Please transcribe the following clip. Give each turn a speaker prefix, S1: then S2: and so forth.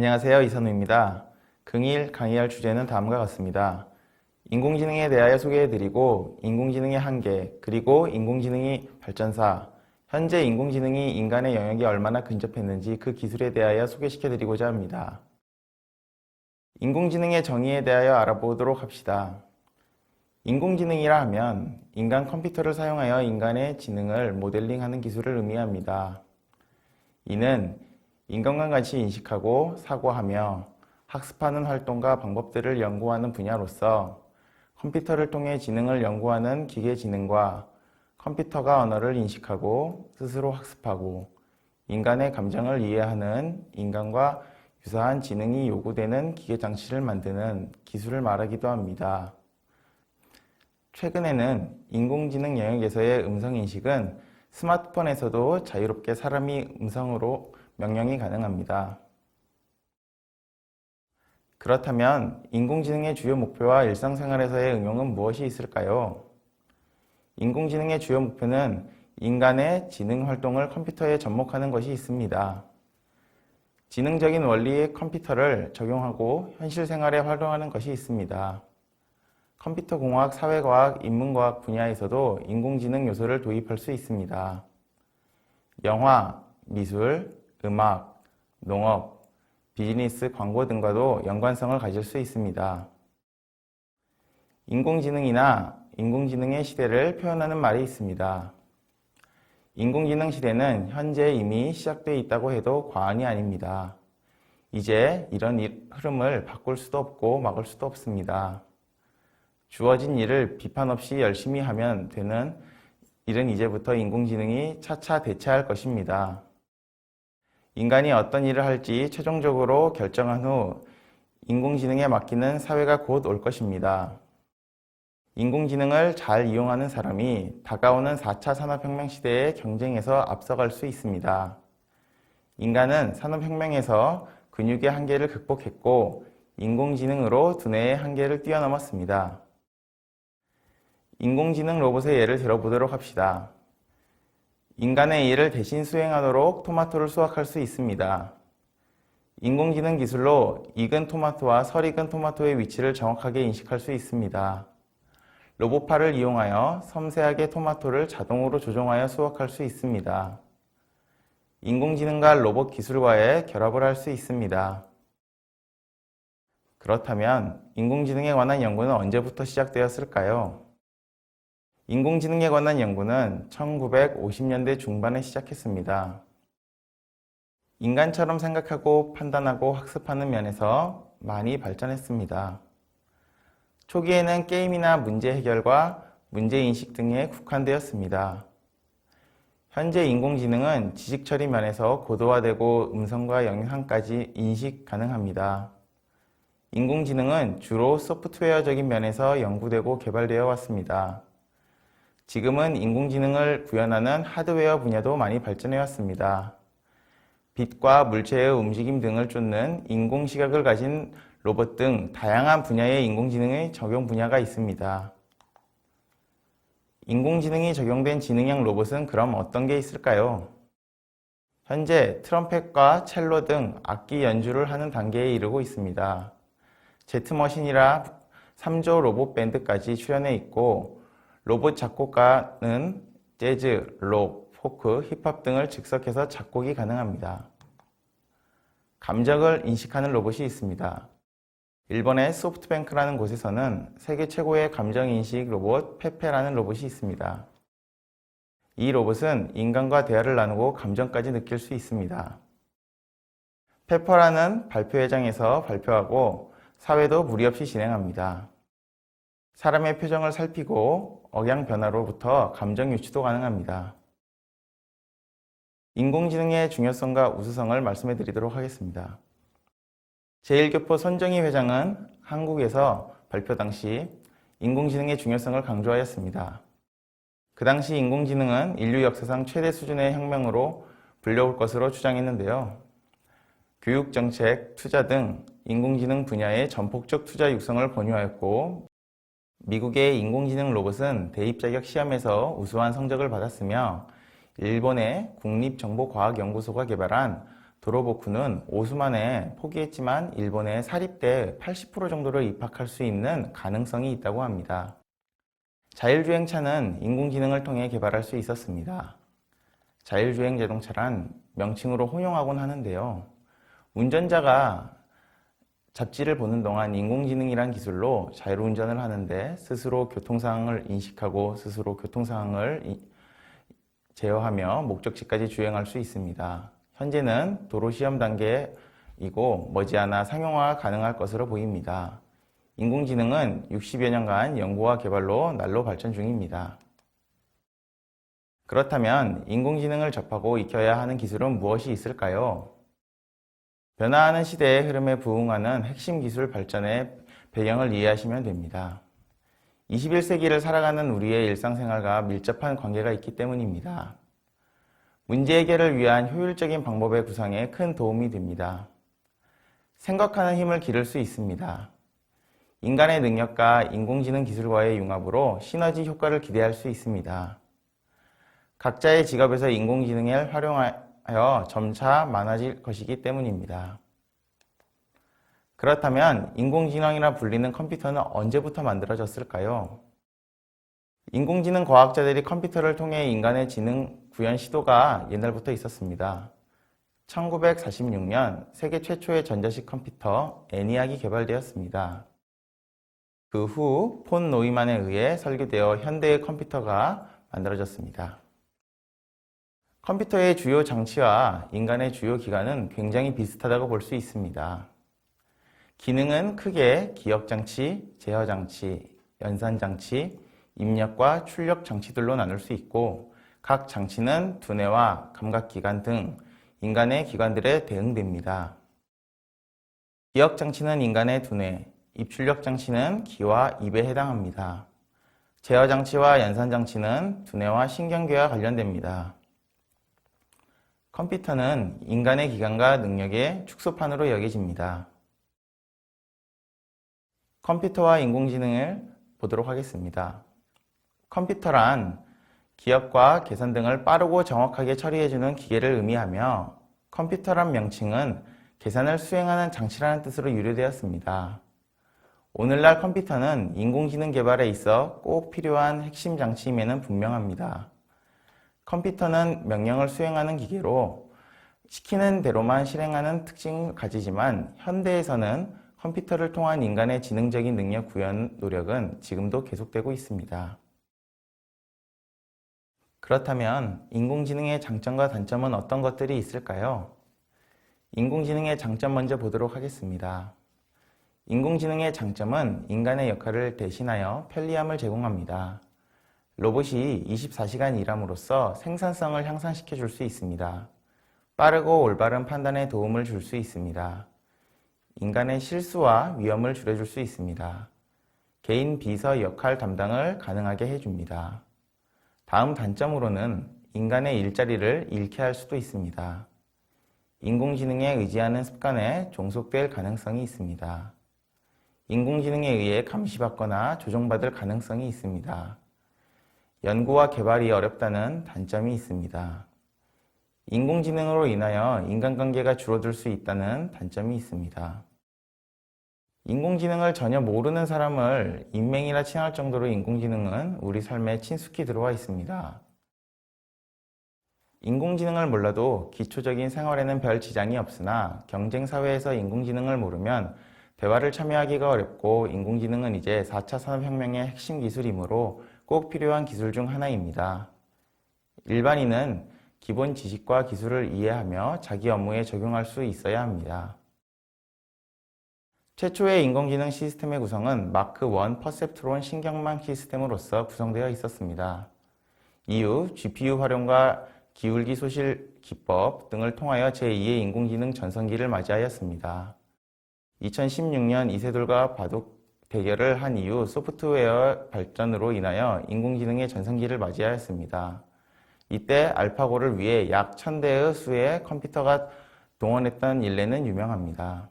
S1: 안녕하세요. 이선우입니다. 긍일 강의할 주제는 다음과 같습니다. 인공지능에 대하여 소개해드리고 인공지능의 한계, 그리고 인공지능이 발전사, 현재 인공지능이 인간의 영역에 얼마나 근접했는지 그 기술에 대하여 소개시켜드리고자 합니다. 인공지능의 정의에 대하여 알아보도록 합시다. 인공지능이라 하면 인간 컴퓨터를 사용하여 인간의 지능을 모델링하는 기술을 의미합니다. 이는 인간과 같이 인식하고 사고하며 학습하는 활동과 방법들을 연구하는 분야로서 컴퓨터를 통해 지능을 연구하는 기계 지능과 컴퓨터가 언어를 인식하고 스스로 학습하고 인간의 감정을 이해하는 인간과 유사한 지능이 요구되는 기계 장치를 만드는 기술을 말하기도 합니다. 최근에는 인공지능 영역에서의 음성 인식은 스마트폰에서도 자유롭게 사람이 음성으로 명령이 가능합니다. 그렇다면 인공지능의 주요 목표와 일상생활에서의 응용은 무엇이 있을까요? 인공지능의 주요 목표는 인간의 지능 활동을 컴퓨터에 접목하는 것이 있습니다. 지능적인 원리의 컴퓨터를 적용하고 현실 생활에 활용하는 것이 있습니다. 컴퓨터 공학, 사회과학, 인문과학 분야에서도 인공지능 요소를 도입할 수 있습니다. 영화, 미술, 음악, 농업, 비즈니스, 광고 등과도 연관성을 가질 수 있습니다. 인공지능이나 인공지능의 시대를 표현하는 말이 있습니다. 인공지능 시대는 현재 이미 시작되어 있다고 해도 과언이 아닙니다. 이제 이런 흐름을 바꿀 수도 없고 막을 수도 없습니다. 주어진 일을 비판 없이 열심히 하면 되는 일은 이제부터 인공지능이 차차 대체할 것입니다. 인간이 어떤 일을 할지 최종적으로 결정한 후 인공지능에 맡기는 사회가 곧 올 것입니다. 인공지능을 잘 이용하는 사람이 다가오는 4차 산업혁명 시대의 경쟁에서 앞서갈 수 있습니다. 인간은 산업혁명에서 근육의 한계를 극복했고 인공지능으로 두뇌의 한계를 뛰어넘었습니다. 인공지능 로봇의 예를 들어보도록 합시다. 인간의 일을 대신 수행하도록 토마토를 수확할 수 있습니다. 인공지능 기술로 익은 토마토와 설익은 토마토의 위치를 정확하게 인식할 수 있습니다. 로봇팔을 이용하여 섬세하게 토마토를 자동으로 조종하여 수확할 수 있습니다. 인공지능과 로봇 기술과의 결합을 할 수 있습니다. 그렇다면 인공지능에 관한 연구는 언제부터 시작되었을까요? 인공지능에 관한 연구는 1950년대 중반에 시작했습니다. 인간처럼 생각하고 판단하고 학습하는 면에서 많이 발전했습니다. 초기에는 게임이나 문제 해결과 문제 인식 등에 국한되었습니다. 현재 인공지능은 지식 처리 면에서 고도화되고 음성과 영상까지 인식 가능합니다. 인공지능은 주로 소프트웨어적인 면에서 연구되고 개발되어 왔습니다. 지금은 인공지능을 구현하는 하드웨어 분야도 많이 발전해 왔습니다. 빛과 물체의 움직임 등을 쫓는 인공시각을 가진 로봇 등 다양한 분야의 인공지능의 적용 분야가 있습니다. 인공지능이 적용된 지능형 로봇은 그럼 어떤 게 있을까요? 현재 트럼펫과 첼로 등 악기 연주를 하는 단계에 이르고 있습니다. 제트머신이라 3조 로봇 밴드까지 출연해 있고 로봇 작곡가는 재즈, 록, 포크, 힙합 등을 즉석해서 작곡이 가능합니다. 감정을 인식하는 로봇이 있습니다. 일본의 소프트뱅크라는 곳에서는 세계 최고의 감정인식 로봇 페페라는 로봇이 있습니다. 이 로봇은 인간과 대화를 나누고 감정까지 느낄 수 있습니다. 페퍼라는 발표회장에서 발표하고 사회도 무리 없이 진행합니다. 사람의 표정을 살피고 억양 변화로부터 감정 유추도 가능합니다. 인공지능의 중요성과 우수성을 말씀해 드리도록 하겠습니다. 제1교포 손정희 회장은 한국에서 발표 당시 인공지능의 중요성을 강조하였습니다. 그 당시 인공지능은 인류 역사상 최대 수준의 혁명으로 불려올 것으로 주장했는데요. 교육 정책, 투자 등 인공지능 분야의 전폭적 투자 육성을 권유하였고 미국의 인공지능 로봇은 대입 자격 시험에서 우수한 성적을 받았으며 일본의 국립정보과학연구소가 개발한 도로보쿠는 오수만에 포기했지만 일본에 사립대 80% 정도를 입학할 수 있는 가능성이 있다고 합니다. 자율주행차는 인공지능을 통해 개발할 수 있었습니다. 자율주행 자동차란 명칭으로 혼용하곤 하는데요. 운전자가 잡지를 보는 동안 인공지능이란 기술로 자율운전을 하는데 스스로 교통상황을 인식하고 스스로 교통상황을 이- 제어하며 목적지까지 주행할 수 있습니다. 현재는 도로 시험 단계이고 머지않아 상용화가 가능할 것으로 보입니다. 인공지능은 60여 년간 연구와 개발로 날로 발전 중입니다. 그렇다면 인공지능을 접하고 익혀야 하는 기술은 무엇이 있을까요? 변화하는 시대의 흐름에 부응하는 핵심 기술 발전의 배경을 이해하시면 됩니다. 21세기를 살아가는 우리의 일상생활과 밀접한 관계가 있기 때문입니다. 문제 해결을 위한 효율적인 방법의 구상에 큰 도움이 됩니다. 생각하는 힘을 기를 수 있습니다. 인간의 능력과 인공지능 기술과의 융합으로 시너지 효과를 기대할 수 있습니다. 각자의 직업에서 인공지능을 활용 하여 점차 많아질 것이기 때문입니다. 그렇다면 인공지능이라 불리는 컴퓨터는 언제부터 만들어졌을까요? 인공지능 과학자들이 컴퓨터를 통해 인간의 지능 구현 시도가 옛날부터 있었습니다. 1946년 세계 최초의 전자식 컴퓨터 애니악이 개발되었습니다. 그 후 폰 노이만에 의해 설계되어 현대의 컴퓨터가 만들어졌습니다. 컴퓨터의 주요 장치와 인간의 주요 기관은 굉장히 비슷하다고 볼 수 있습니다. 기능은 크게 기억장치, 제어장치, 연산장치, 입력과 출력 장치들로 나눌 수 있고 각 장치는 두뇌와 감각기관 등 인간의 기관들에 대응됩니다. 기억장치는 인간의 두뇌, 입출력장치는 귀와 입에 해당합니다. 제어장치와 연산장치는 두뇌와 신경계와 관련됩니다. 컴퓨터는 인간의 기관과 능력의 축소판으로 여겨집니다. 컴퓨터와 인공지능을 보도록 하겠습니다. 컴퓨터란 기억과 계산 등을 빠르고 정확하게 처리해주는 기계를 의미하며 컴퓨터란 명칭은 계산을 수행하는 장치라는 뜻으로 유래되었습니다. 오늘날 컴퓨터는 인공지능 개발에 있어 꼭 필요한 핵심 장치임에는 분명합니다. 컴퓨터는 명령을 수행하는 기계로 시키는 대로만 실행하는 특징을 가지지만 현대에서는 컴퓨터를 통한 인간의 지능적인 능력 구현 노력은 지금도 계속되고 있습니다. 그렇다면 인공지능의 장점과 단점은 어떤 것들이 있을까요? 인공지능의 장점 먼저 보도록 하겠습니다. 인공지능의 장점은 인간의 역할을 대신하여 편리함을 제공합니다. 로봇이 24시간 일함으로써 생산성을 향상시켜 줄 수 있습니다. 빠르고 올바른 판단에 도움을 줄 수 있습니다. 인간의 실수와 위험을 줄여줄 수 있습니다. 개인 비서 역할 담당을 가능하게 해줍니다. 다음 단점으로는 인간의 일자리를 잃게 할 수도 있습니다. 인공지능에 의지하는 습관에 종속될 가능성이 있습니다. 인공지능에 의해 감시받거나 조종받을 가능성이 있습니다. 연구와 개발이 어렵다는 단점이 있습니다. 인공지능으로 인하여 인간관계가 줄어들 수 있다는 단점이 있습니다. 인공지능을 전혀 모르는 사람을 인맹이라 칭할 정도로 인공지능은 우리 삶에 친숙히 들어와 있습니다. 인공지능을 몰라도 기초적인 생활에는 별 지장이 없으나 경쟁 사회에서 인공지능을 모르면 대화를 참여하기가 어렵고 인공지능은 이제 4차 산업혁명의 핵심 기술이므로 꼭 필요한 기술 중 하나입니다. 일반인은 기본 지식과 기술을 이해하며 자기 업무에 적용할 수 있어야 합니다. 최초의 인공지능 시스템의 구성은 마크 1 퍼셉트론 신경망 시스템으로서 구성되어 있었습니다. 이후 GPU 활용과 기울기 소실 기법 등을 통하여 제2의 인공지능 전성기를 맞이하였습니다. 2016년 이세돌과 바둑 대결을 한 이후 소프트웨어 발전으로 인하여 인공지능의 전성기를 맞이하였습니다. 이때 알파고를 위해 약 1000대의 수의 컴퓨터가 동원했던 일례는 유명합니다.